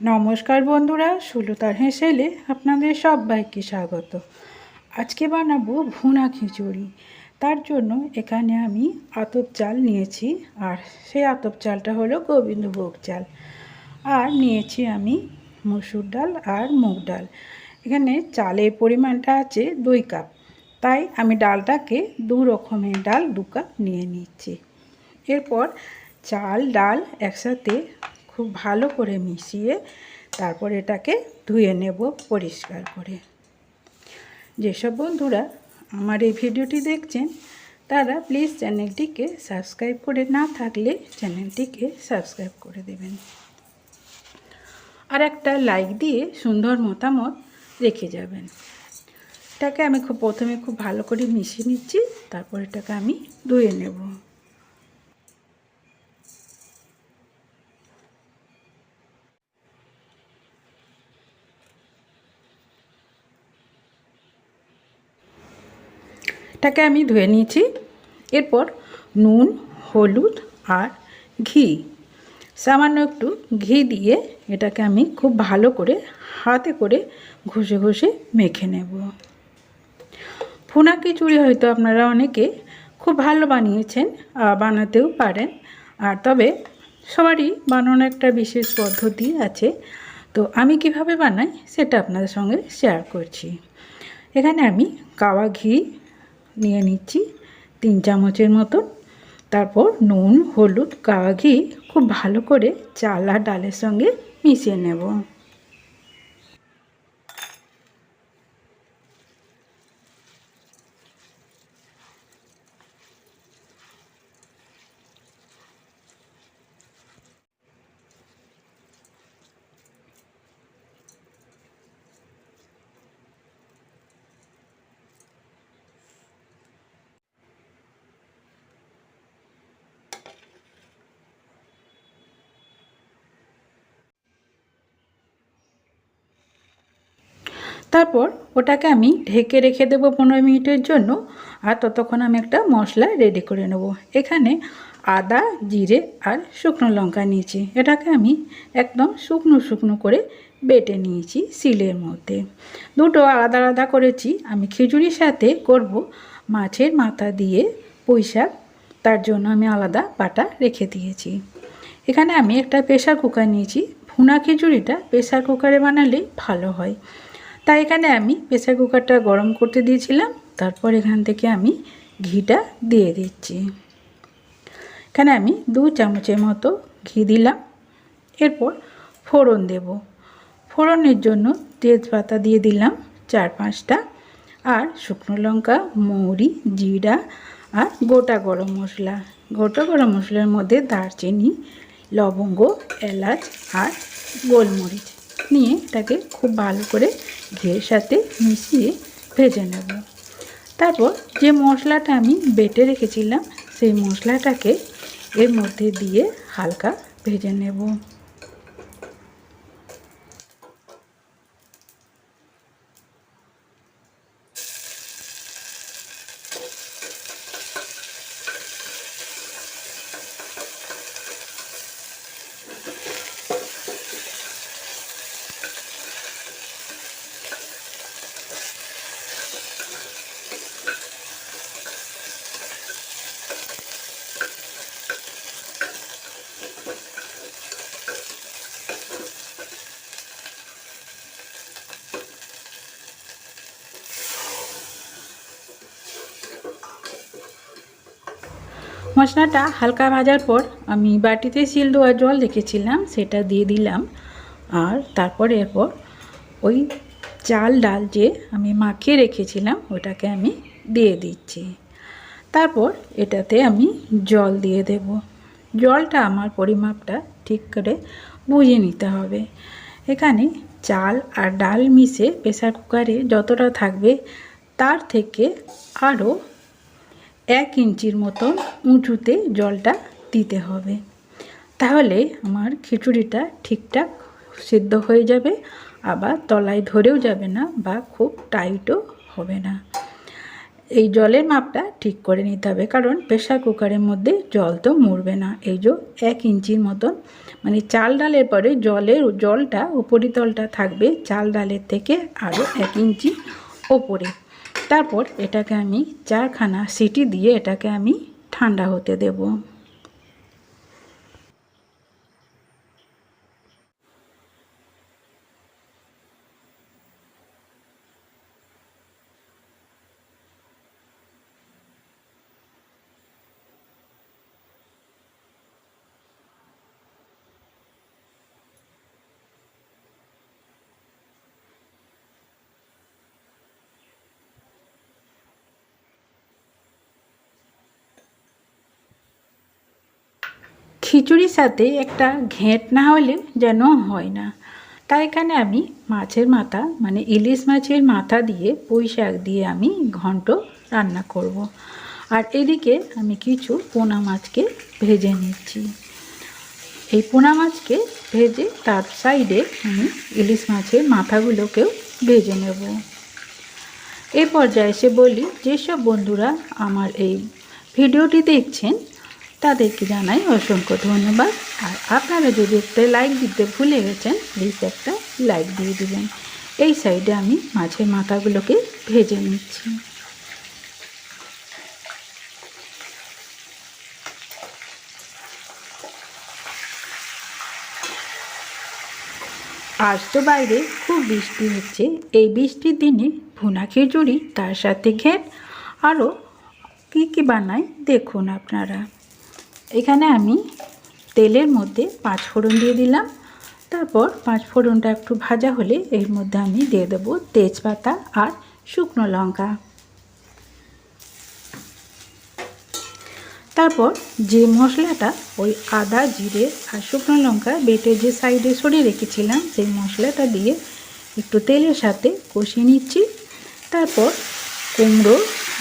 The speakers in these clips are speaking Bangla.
নমস্কার বন্ধুরা, সুলতার হেসেলে আপনাদের সবাইকে স্বাগত। আজকে বানাবো ভুনা খিচুড়ি। তার জন্য এখানে আমি আতপ চাল নিয়েছি, আর সেই আতপ চালটা হলো গোবিন্দভোগ চাল। আর নিয়েছি আমি মসুর ডাল আর মুগ ডাল। এখানে চালের পরিমাণটা আছে দুই কাপ। তাই আমি ডালটাকে দু রকমের ডাল, দু কাপ নিয়ে নিচ্ছি। এরপর চাল, ডাল একসাথে খুব ভালো করে মিশিয়ে তারপর এটাকে ধুয়ে নেব পরিষ্কার করে। যেসব বন্ধুরা আমার এই ভিডিওটি দেখছেন, তারা প্লিজ চ্যানেলটিকে সাবস্ক্রাইব করে না থাকলে চ্যানেলটিকে সাবস্ক্রাইব করে দেবেন। আর একটা লাইক দিয়ে সুন্দর মতামত রেখে যাবেন। এটাকে আমি খুব প্রথমে খুব ভালো করে মিশিয়ে নিচ্ছি, তারপর এটাকে আমি ধুয়ে নেব। এটাকে আমি ধুয়ে নিয়েছি। এরপর নুন, হলুদ আর ঘি। সামান্য একটু ঘি দিয়ে এটাকে আমি খুব ভালো করে হাতে করে ঘষে ঘষে মেখে নেব। ফুনা খিচুড়ি হয়তো আপনারা অনেকে খুব ভালো বানিয়েছেন বানাতেও পারেন। আর তবে সবারই বানানোর একটা বিশেষ পদ্ধতি আছে। তো আমি কীভাবে বানাই সেটা আপনাদের সঙ্গে শেয়ার করছি। এখানে আমি কাওয়া ঘি নিয়ে নিচ্ছি, তিন চামচের মতো তারপর নুন, হলুদ কাওয়া ঘি খুব ভালো করে চাল আর ডালের সঙ্গে মিশিয়ে নেব। তারপর ওটাকে আমি ঢেকে রেখে দেবো পনেরো মিনিটের জন্য আর ততক্ষণ আমি একটা মশলা রেডি করে নেব। এখানে আদা, জিরে আর শুকনো লঙ্কা নিয়েছি। এটাকে আমি একদম শুকনো শুকনো করে বেটে নিয়েছি শিলের মধ্যে। দুটো আলাদা আলাদা করেছি। আমি খিচুড়ির সাথে করব মাছের মাথা দিয়ে পুঁইশাক তার জন্য আমি আলাদা বাটা রেখে দিয়েছি। এখানে আমি একটা প্রেশার কুকার নিয়েছি। ভুনা খিচুড়িটা প্রেশার কুকারে বানালেই ভালো হয়। তাই এখানে আমি প্রেসার কুকারটা গরম করতে দিয়েছিলাম, তারপর এখান থেকে আমি ঘিটা দিয়ে দিচ্ছি। এখানে আমি দু চামচের মতো ঘি দিলাম, এরপর ফোড়ন দেব। ফোড়নের জন্য তেজপাতা দিয়ে দিলাম চার পাঁচটা, আর শুকনো লঙ্কা, মৌরি, জিরা, আর গোটা গরম মশলা। গোটা গরম মশলার মধ্যে দারচিনি, লবঙ্গ, এলাচ, আর গোলমরিচ। নিয়ে তাকে খুব ভালো করে ঘিয়ের সাথে মিশিয়ে ভেজে নেব। তারপর যে মশলাটা আমি বেটে রেখেছিলাম, সেই মশলাটাকে এর মধ্যে দিয়ে হালকা ভেজে নেব। মশলাটা হালকা ভাজার পর আমি বাটিতে শিল দেওয়া জল রেখেছিলাম, সেটা দিয়ে দিলাম। আর তারপর এরপর ওই চাল ডাল যে আমি মাখিয়ে রেখেছিলাম, ওটাকে আমি দিয়ে দিচ্ছি। তারপর এটাতে আমি জল দিয়ে দেব। জলটা আমার পরিমাপটা ঠিক করে বুঝে নিতে হবে। এখানে চাল আর ডাল মিশে প্রেসার কুকারে যতটা থাকবে, তার থেকে আরও এক ইঞ্চির মতন উঁচুতে জলটা দিতে হবে। তাহলে আমার খিচুড়িটা ঠিকঠাক সিদ্ধ হয়ে যাবে, আবার তলায় ধরেও যাবে না বা খুব টাইটও হবে না। এই জলের মাপটা ঠিক করে নিতে হবে, কারণ প্রেশার কুকারের মধ্যে জল তো মরবে না। এই যে এক ইঞ্চির মতন মানে চাল ডালের পরে জলের জলটা, উপরিতলটা থাকবে চাল ডালের থেকে আরও এক ইঞ্চি ওপরে। তারপর এটাকে আমি চারখানা সিটি দিয়ে এটাকে আমি ঠান্ডা হতে দেবো। খিচুড়ির সাথে একটা ঘেঁট না হলে যেন হয় না। তাই এখানে আমি মাছের মাথা মানে ইলিশ মাছের মাথা দিয়ে পুঁই শাক দিয়ে আমি ঘন্ট রান্না করব। আর এদিকে আমি কিছু পোনা মাছকে ভেজে নিচ্ছি। এই পোনা মাছকে ভেজে তার সাইডে আমি ইলিশ মাছের মাথাগুলোকেও ভেজে নেব। এই পর্যায়ে এসে বলি, যেসব বন্ধুরা আমার এই ভিডিওটি দেখছেন তাদেরকে জানাই অসংখ্য ধন্যবাদ। আর আপনারা যদি একটা লাইক দিতে ভুলে গেছেন প্লিজ একটা লাইক দিয়ে দিবেন। এই সাইডে আমি মাছের মাথাগুলোকে ভেজে নিচ্ছি। আজ তো বাইরে খুব বৃষ্টি হচ্ছে। এই বৃষ্টির দিনে ভুনা খিচুড়ি, তার সাথে ঘেট আরও কী কী বানাই দেখুন আপনারা। এখানে আমি তেলের মধ্যে পাঁচ ফোড়ন দিয়ে দিলাম। তারপর পাঁচ ফোড়নটা একটু ভাজা হলে এর মধ্যে আমি দিয়ে দেবো তেজপাতা আর শুকনো লঙ্কা। তারপর যে মশলাটা, ওই আদা, জিরে আর শুকনো লঙ্কা বেটে যে সাইডে সরিয়ে রেখেছিলাম, সেই মশলাটা দিয়ে একটু তেলের সাথে কষিয়ে নিচ্ছি। তারপর কুমড়ো,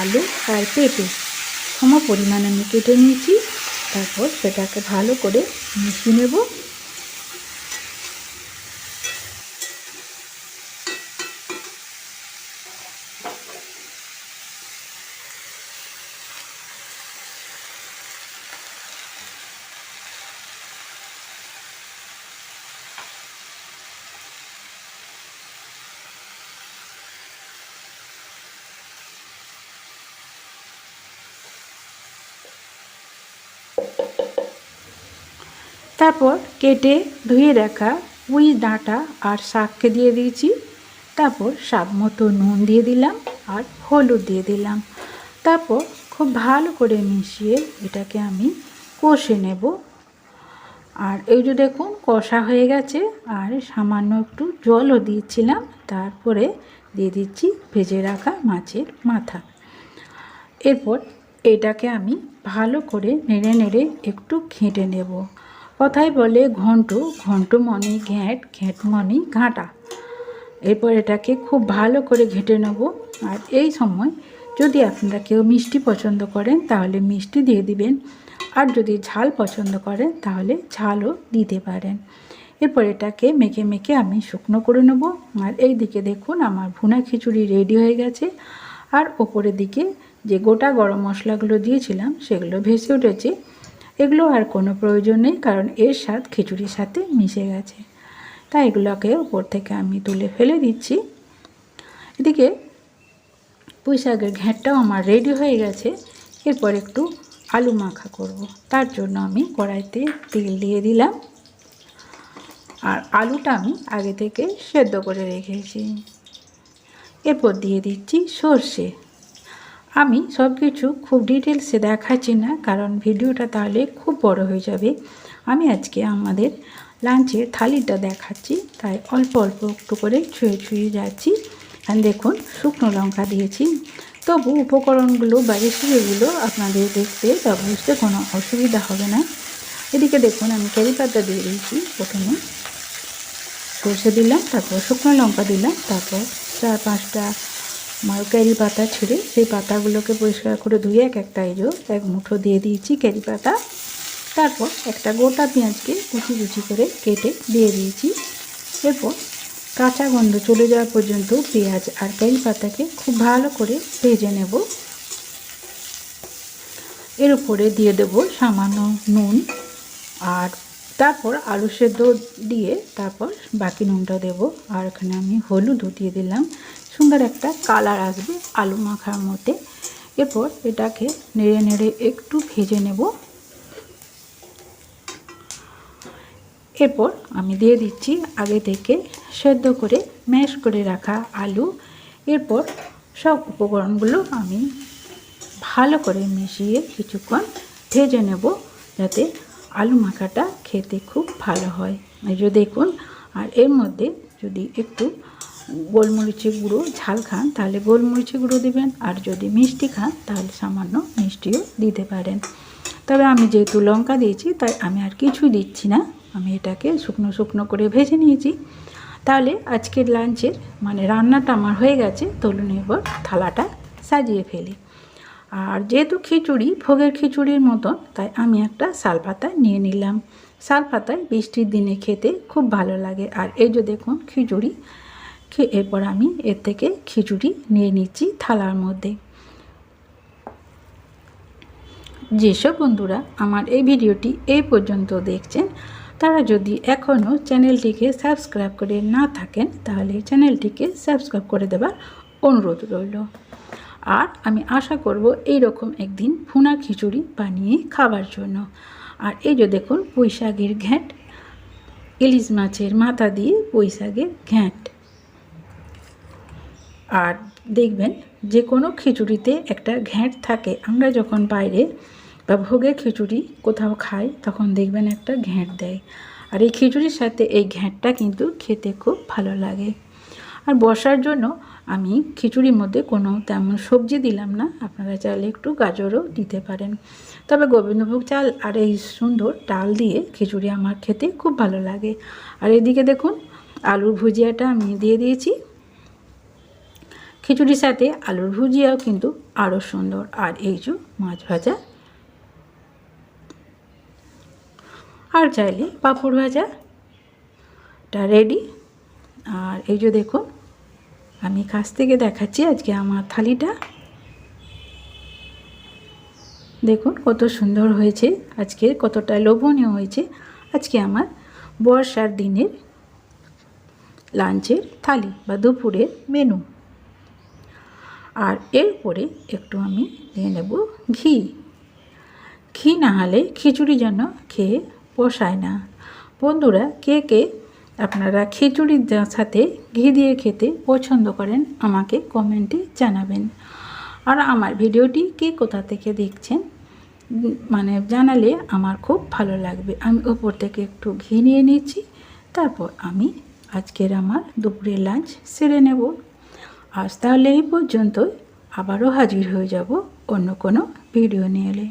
আলু আর পেঁপে সম পরিমাণে আমি কেটে নিয়েছি তারপর সেটাকে ভালো করে মিশিয়ে নেব। তারপর কেটে ধুয়ে রাখা উই ডাঁটা আর শাককে দিয়ে দিয়েছি। তারপর স্বাদ মতো নুন দিয়ে দিলাম আর হলুদ দিয়ে দিলাম। তারপর খুব ভালো করে মিশিয়ে এটাকে আমি কষে নেব। আর এই যে দেখুন, কষা হয়ে গেছে আর সামান্য একটু জলও দিয়েছিলাম। তারপরে দিয়ে দিচ্ছি ভেজে রাখা মাছের মাথা। এরপর এটাকে আমি ভালো করে নেড়ে নেড়ে একটু ঘেঁটে নেব। কথায় বলে ঘন্ট ঘন্ট মনে ঘ্যাঁট ঘ্যাঁট মনে ঘাঁটা। এরপর এটাকে খুব ভালো করে ঘেঁটে নেব। আর এই সময় যদি আপনারা কেউ মিষ্টি পছন্দ করেন, তাহলে মিষ্টি দিয়ে দিবেন। আর যদি ঝাল পছন্দ করেন, তাহলে ঝালও দিতে পারেন। এরপর এটাকে মেখে মেখে আমি শুকনো করে নেব। আর এই দিকে দেখুন, আমার ভুনা খিচুড়ি রেডি হয়ে গেছে। আর ওপরের দিকে যে গোটা গরম মশলাগুলো দিয়েছিলাম, সেগুলো ভেসে উঠেছে। এগুলো আর কোনো প্রয়োজন নেই, কারণ এর স্বাদ খিচুড়ির সাথে মিশে গেছে। তাই এগুলোকে উপর থেকে আমি তুলে ফেলে দিচ্ছি। এদিকে পুঁই শাকের ঘ্যাঁটটাও আমার রেডি হয়ে গেছে। এরপর একটু আলু মাখা করব। তার জন্য আমি কড়াইতে তেল দিয়ে দিলাম। আর আলুটা আমি আগে থেকে সেদ্ধ করে রেখেছি। এরপর দিয়ে দিচ্ছি সর্ষে। আমি সব কিছু খুব ডিটেলসে দেখাচ্ছি না, কারণ ভিডিওটা তাহলে খুব বড় হয়ে যাবে। আমি আজকে আমাদের লাঞ্চের থালিটা দেখাচ্ছি, তাই অল্প অল্প একটু করে ছুঁয়ে ছুঁয়ে যাচ্ছি। আর দেখুন, শুকনো লঙ্কা দিয়েছি। তবু উপকরণগুলো বা রেসিপিগুলো আপনাদের দেখতে বা বুঝতে কোনো অসুবিধা হবে না। এদিকে দেখুন, আমি কারি পাতা দিয়ে দিয়েছি প্রথমে। সর্ষে দিলাম, তারপর শুকনো লঙ্কা দিলাম, তারপর চার পাঁচটা আমার ক্যারি পাতা ছিঁড়ে সেই পাতাগুলোকে পরিষ্কার করে ধুয়ে এক একটা এজো এক মুঠো দিয়ে দিয়েছি ক্যারি পাতা। তারপর একটা গোটা পেঁয়াজকে কুচি কুচি করে কেটে দিয়ে দিয়েছি। এরপর কাঁচা গন্ধ চলে যাওয়া পর্যন্ত পেঁয়াজ আর ক্যারি পাতাকে খুব ভালো করে ভেজে নেব। এর উপরে দিয়ে দেব সামান্য নুন আর তারপর আলু সেদ্ধ দিয়ে তারপর বাকি নুনটা দেবো। আর এখানে আমি হলুদও দিয়ে দিলাম। সুন্দর একটা কালার আসবে আলু মাখার মধ্যে। এরপর এটাকে নেড়ে নেড়ে একটু ভেজে নেব। এরপর আমি দিয়ে দিচ্ছি আগে থেকে সেদ্ধ করে, ম্যাশ করে রাখা আলু। এরপর সব উপকরণগুলো আমি ভালো করে মিশিয়ে কিছুক্ষণ ভেজে নেব যাতে আলু মাখাটা খেতে খুব ভালো হয়। এই যে দেখুন, আর এর মধ্যে যদি একটু গোলমরিচের গুঁড়ো, ঝাল খান, তাহলে গোলমরিচের গুঁড়ো দেবেন। আর যদি মিষ্টি খান, তাহলে সামান্য মিষ্টিও দিতে পারেন। তবে আমি যেহেতু লঙ্কা দিয়েছি, তাই আমি আর কিছু দিচ্ছি না। আমি এটাকে শুকনো শুকনো করে ভেজে নিয়েছি। তাহলে আজকের লাঞ্চের মানে রান্নাটা আমার হয়ে গেছে। তলুন এবার থালাটা সাজিয়ে ফেলি। আর যেহেতু খিচুড়ি, ভোগের খিচুড়ির মতন, তাই আমি একটা শাল পাতা নিয়ে নিলাম। শাল পাতায় বৃষ্টির দিনে খেতে খুব ভালো লাগে। আর এই যে দেখুন, খিচুড়ি এরপর আমি এর থেকে খিচুড়ি নিয়ে নিচ্ছি থালার মধ্যে। যেসব বন্ধুরা আমার এই ভিডিওটি এই পর্যন্ত দেখছেন, তারা যদি এখনও চ্যানেলটিকে সাবস্ক্রাইব করে না থাকেন, তাহলে চ্যানেলটিকে সাবস্ক্রাইব করে দেবার অনুরোধ রইল। আর আমি আশা করব এই রকম একদিন ভুনা খিচুড়ি বানিয়ে খাবার জন্য। আর এই যে দেখুন, পুঁইশাকের ঘ্যাঁট, ইলিশ মাছের মাথা দিয়ে পুঁইশাকের ঘ্যাঁট। আর দেখবেন যে কোনো খিচুড়িতে একটা ঘ্যাঁট থাকে। আমরা যখন বাইরে বা ভোগের খিচুড়ি কোথাও খাই, তখন দেখবেন একটা ঘ্যাঁট দেয়। আর এই খিচুড়ির সাথে এই ঘ্যাঁটটা কিন্তু খেতে খুব ভালো লাগে। আর বসার জন্য আমি খিচুড়ির মধ্যে কোনো তেমন সবজি দিলাম না। আপনারা চাইলে একটু গাজরও দিতে পারেন। তবে গোবিন্দভোগ চাল আর এই সুন্দর ডাল দিয়ে খিচুড়ি আমার খেতে খুব ভালো লাগে। আর এদিকে দেখুন, আলুর ভুজিয়াটা আমি দিয়ে দিয়েছি। খিচুড়ির সাথে আলুর ভুজিয়াও কিন্তু আরও সুন্দর। আর এই যে মাছ ভাজা। আর চাইলে পাঁপড় ভাজাটা রেডি আর এই যে দেখুন, আমি কাছ থেকে দেখাচ্ছি আজকে আমার থালিটা। দেখুন কত সুন্দর হয়েছে। আজকে কতটা লোভনীয় হয়েছে। আজকে আমার বর্ষার দিনের লাঞ্চের থালি বা দুপুরের মেনু আর এরপরে একটু আমি দিয়ে নেব ঘি। ঘি না হলে খিচুড়ি যেন খেয়ে পোষায় না। বন্ধুরা, কে কে আপনারা খিচুড়ির সাথে ঘি দিয়ে খেতে পছন্দ করেন, আমাকে কমেন্টে জানাবেন। আর আমার ভিডিওটি কে কোথা থেকে দেখছেন মানে জানালে আমার খুব ভালো লাগবে। আমি ওপর থেকে একটু ঘি নিয়ে নিচ্ছি, তারপর আমি আজকের আমার দুপুরের লাঞ্চ সেরে নেব। আজ তাহলে এই পর্যন্তই। আবারও হাজির হয়ে যাব অন্য কোনো ভিডিও নিয়ে। এলে